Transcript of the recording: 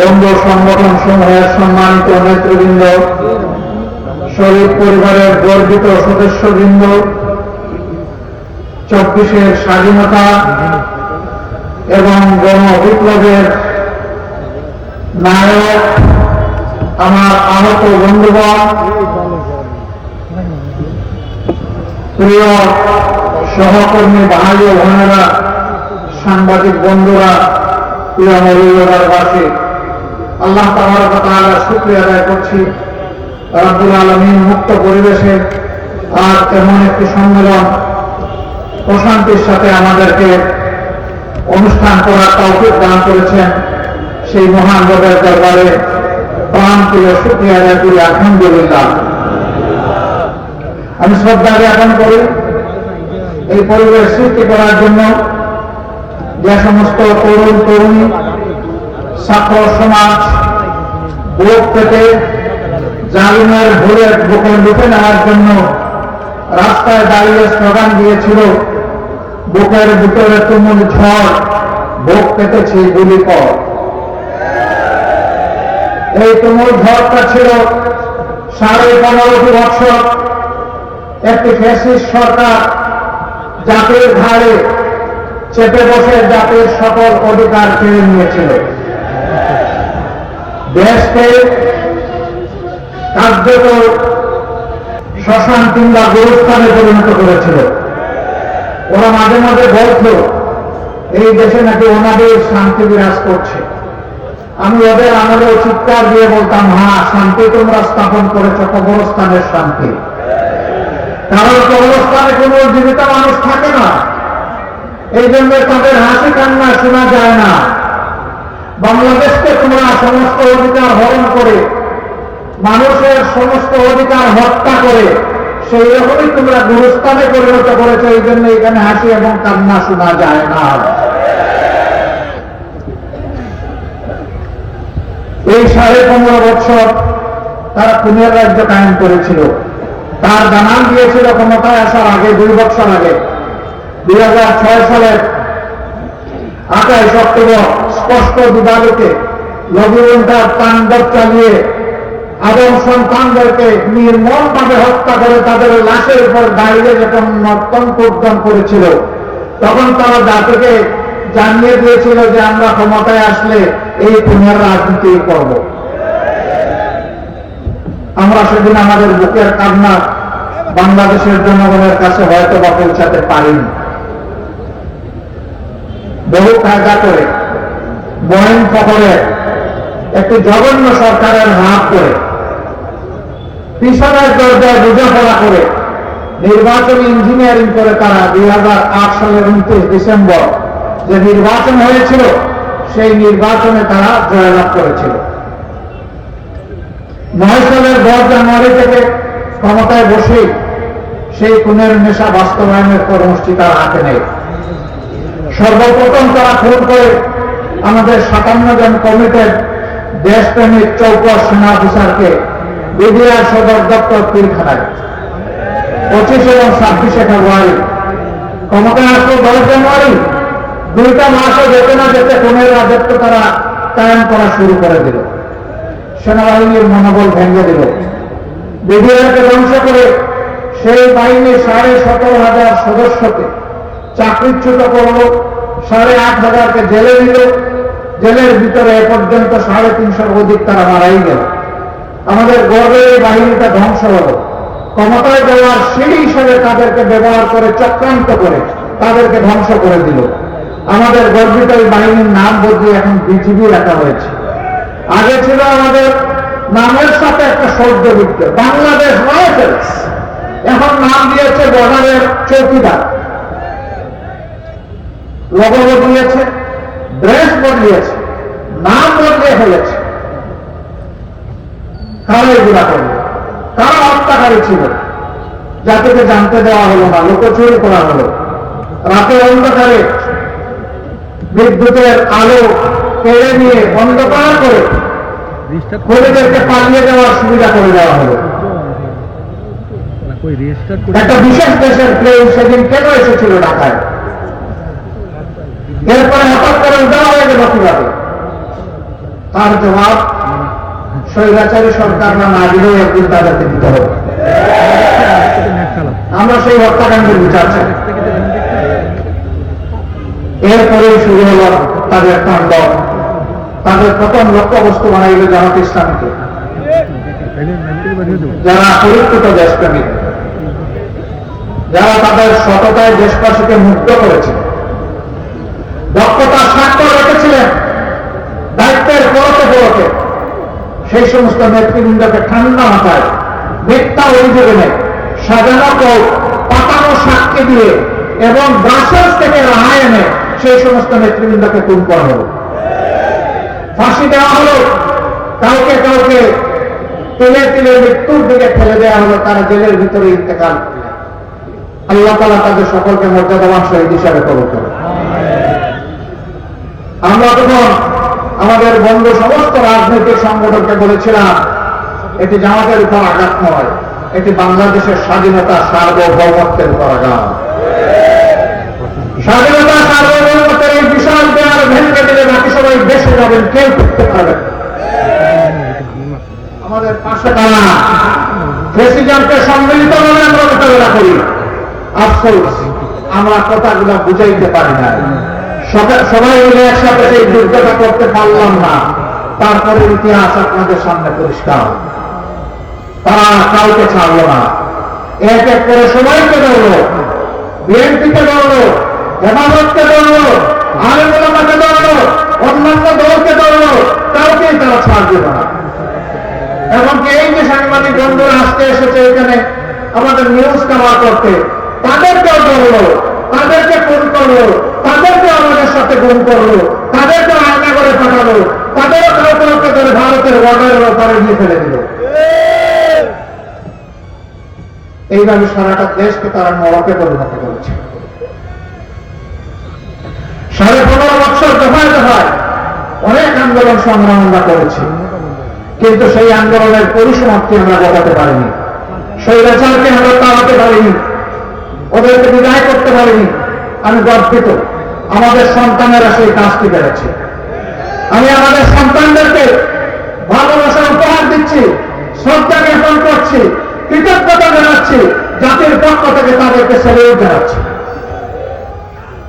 বন্ধু সংগঠন সমূহের সম্মানিত নেতৃবৃন্দ, শরীফ পরিবারের গর্বিত সদস্যবৃন্দ, চব্বিশের স্বাধীনতা এবং গণ বিপ্লবের নায়ক আমার আহত বন্ধুগণ, প্রিয় সহকর্মী ভাই ও বোনেরা সাংবাদিক বন্ধুরা, প্রিয় মৌলবাসী আল্লাহ তাআলা শুক্রিয়া আদায় করছি। রাব্বুল আলমীন মুক্ত পরিবেশে আর এমন একটি সম্মেলন প্রশান্তির সাথে আমাদেরকে অনুষ্ঠান করার তৌফিক দান করেছেন সেই মহান রবের দরবারে প্রাণ প্রিয় শুক্রিয়া আদায় করি, আলহামদুলিল্লাহ। আমি শ্রদ্ধা জ্ঞাপন করি এই পরিবেশ সৃষ্টি করার জন্য যে সমস্ত তরুণ, তরুণী ছাত্র সমাজ বুক থেকে জালিমের ভোরে বুকে লুটে নেওয়ার জন্য রাস্তায় দাঁড়িয়ে স্লোগান দিয়েছিল, বুকের ভিতরে তুমুল ঝড় বুক পেতেছি গুলি কর। এই তুমুল ঝড়টা ছিল সাড়ে পনেরোটি বছর। একটি ফ্যাসিস্ট সরকার জাতির ঘাড়ে চেপে বসে জাতির সকল অধিকার কেড়ে নিয়েছিল। দেশকে কার্যত শ্মশান কিংবা গুরুস্থানে পরিণত করেছিল। ওরা মাঝে মাঝে বলত, এই দেশে নাকি ওনাদের শান্তি বিরাজ করছে। আমি ওদের আমলে চিৎকার দিয়ে বলতাম হ্যাঁ শান্তি তোমরা স্থাপন করেছ, কবরস্থানের শান্তি। কারণ কবরস্থানে কোনো জীবিত মানুষ থাকে না। এই জন্য তাদের হাসি কান্না শোনা যায় না। বাংলাদেশকে তোমরা সমস্ত অধিকার হরণ করে, মানুষের সমস্ত অধিকার হত্যা করে, সেই রকমই তোমরা গুরুস্থানে পরিণত করেছ, এই জন্য এখানে হাসি এবং কান্না শোনা যায় না। এই সাড়ে পনেরো বছর তারা খুনের রাজ্য কায়েম করেছিল। তার জানান দিয়েছিল ক্ষমতায় আসার আগে, দুই বছর আগে। দুই হাজার ছয় সালের আঠাইশ অক্টোবর স্পষ্ট দিবালোকে লঘুবন্ধার তাণ্ডব চালিয়ে আদম সন্তানদেরকে নির্মমভাবে হত্যা করে তাদের লাশের উপর দাঁড়িয়ে যখন নর্তন প্রদান করেছিল, তখন তারা জাতিকে জানিয়ে দিয়েছিল যে আমরা ক্ষমতায় আসলে এই পুনর রাজনীতি করব। আমরা সেদিন আমাদের বুকের কান্না বাংলাদেশের জনগণের কাছে হয়তো বা পৌঁছাতে পারিনি। বহু কায়দা করে বয়ন পকড়ে একটি জঘন্য সরকারের হাত করে, পিছনের দরজায় বোঝাপড়া করে নির্বাচনী ইঞ্জিনিয়ারিং করে তারা দুই হাজার আট সালের উনত্রিশ ডিসেম্বর যে নির্বাচন হয়েছিল, সেই নির্বাচনে তারা জয়লাভ করেছিল। নয় সালের দশ জানুয়ারি থেকে ক্ষমতায় বসে সেই খুনের নেশা বাস্তবায়নের কর্মসূচি তার হাতে নেই। সর্বপ্রথম তারা খুন করে আমাদের সাতান্ন জন কমিটেড দেশপ্রেমিক চৌকস সেনা অফিসারকে বিডিআর সদর দপ্তর পিলখানায় পঁচিশ এবং ছাব্বিশে ফেব্রুয়ারি। ক্ষমতায় আসলো দশ জানুয়ারি। দুইটা মাসও যেতে না যেতে খুনের রাজত্ব তারা কায়েম করা শুরু করে দিল। সেনাবাহিনীর মনোবল ভেঙে দিল। বিডিআরকে ধ্বংস করে সেই বাহিনীর সাড়ে সতেরো হাজার সদস্যকে চাকরিচ্যুত করল, সাড়ে আট হাজারকে জেলে দিল। জেলের ভিতরে এ পর্যন্ত সাড়ে তিনশোর অধিক তারা মারাই গেল। আমাদের গর্বের বাহিনীটা ধ্বংস হল। ক্ষমতায় দেওয়ার সিঁড়ি হিসেবে তাদেরকে ব্যবহার করে, চক্রান্ত করে তাদেরকে ধ্বংস করে দিল। আমাদের গর্বিত এই বাহিনীর নাম বদলে এখন বিজিবি রাখা হয়েছে। আগে ছিল আমাদের নামের সাথে একটা শব্দ যুক্ত বাংলাদেশ রাইফেলস এখন নাম দিয়েছে বর্ডারের চৌকিদার। লোগো বদলিয়েছে ড্রেস বদলিয়েছে। নাম বদলে ফেলেছে কারও গুণা করল। কারা হত্যাকারী ছিল? জাতিকে জানতে দেওয়া হলো না, লোকচুরি করা হলো। রাতে অন্ধকারে বিদ্যুতের আলো কেড়ে নিয়ে অন্ধকার করে কর্মীদেরকে পালিয়ে দেওয়ার সুবিধা করে দেওয়া হলো। একটা বিশেষ দেশের প্লেন সেদিন কেন এসেছিল ঢাকায়? এরপরে হঠাৎ করে উদাহরণ হয়ে গেল কীভাবে? তার জবাব, স্বৈরাচারী সরকাররা না না দিলেও একদিন তাদেরকে দিতে হবে। আমরা সেই হত্যাকাণ্ডের বিচার চাই। এরপরে শুরু হল তাদের তাণ্ডব তাদের প্রথম লক্ষ্যবস্তু বানাইল জামাত ইসলামকে। যারা পরিচিত দেশপ্রেমিক। যারা তাদের সততায় দেশবাসীকে মুগ্ধ করেছে। দক্ষতার সেই সমস্ত নেতৃবৃন্দকে ঠান্ডা মাথায় মিথ্যা অভিযোগে সাজানো কোট পাতানো সাক্ষী দিয়ে এবং ব্রাসেলস থেকে রাহাই এনে সেই সমস্ত নেতৃবৃন্দকে খুন করা হলো ফাঁসি দেওয়া হলো, কাউকে কাউকে তেলে তেলে মৃত্যুর দিকে ফেলে দেওয়া হলো, তারা জেলের ভিতরে ইন্তেকাল। আল্লাহ তালা তাদের সকলকে মর্যাদাবান শহীদ হিসাবে কবর করে আমরা তখন আমাদের বন্ধু সমস্ত রাজনৈতিক সংগঠনকে বলেছিলাম, এটি জামাতের উপর আঘাত নয়, এটি বাংলাদেশের স্বাধীনতা সার্বভৌমত্বের উপর আঘাত। স্বাধীনতা সার্বভৌমত্বের এই বিশাল দেয়াল ভেঙে দিলে বাকি সবাই দেশে যাবেন, কেউ করতে পারবেন আমাদের পাশে তারা প্রেসিডেন্টকে সম্মিলিত ভাবে আমরা মোকাবেলা করি। আফসোস, আমরা কথাগুলো বুঝাইতে পারি না সবাই- মিলে একসাথে সেই যুদ্ধটা করতে পারলাম না। তারপরে ইতিহাস আপনাদের সামনে পরিষ্কার। তারা কাউকে ছাড়লো না। এক এক করে সবাইকে ধরলো বিএনপিকে ধরলো হেফাজতকে ধরলো আলমকে ধরলো অন্যান্য দলকে ধরলো কাউকেই তারা ছাড় দিল না। এমনকি এই যে সাংবাদিক বন্ধুরা আজকে এসেছে এখানে, আমাদের নিউজ কাভার করতে, তাদেরকেও ধরলো তাদেরকে ফোন করল গুম করল, তাদেরকে আয়না করে পাঠালো, তাদেরও কাউ কাউকে ধরে ভারতের বর্ডারের ওপরে নিয়ে ফেলে দিল। এইভাবে সারাটা দেশকে তারা নরকে পরিণত করেছে। সাড়ে পনেরো বছর দফায় দফায় অনেক আন্দোলন সংগ্রাম আমরা করেছি, কিন্তু সেই আন্দোলনের পরিসমাপ্তি আমরা ঘটাতে পারিনি। সেই স্বৈরাচারকে আমরা তাড়াতে পারিনি, ওদেরকে বিদায় করতে পারিনি। আমি গর্বিত। আমাদের সন্তানেরা সেই কাজটি বেড়েছে আমি আমাদের সন্তানদেরকে ভালোবাসা উপহার দিচ্ছি শ্রদ্ধা জ্ঞাপন করছি, কৃতজ্ঞতা জানাচ্ছি, জাতির পক্ষ থেকে তাদেরকে সেরে জানাচ্ছি।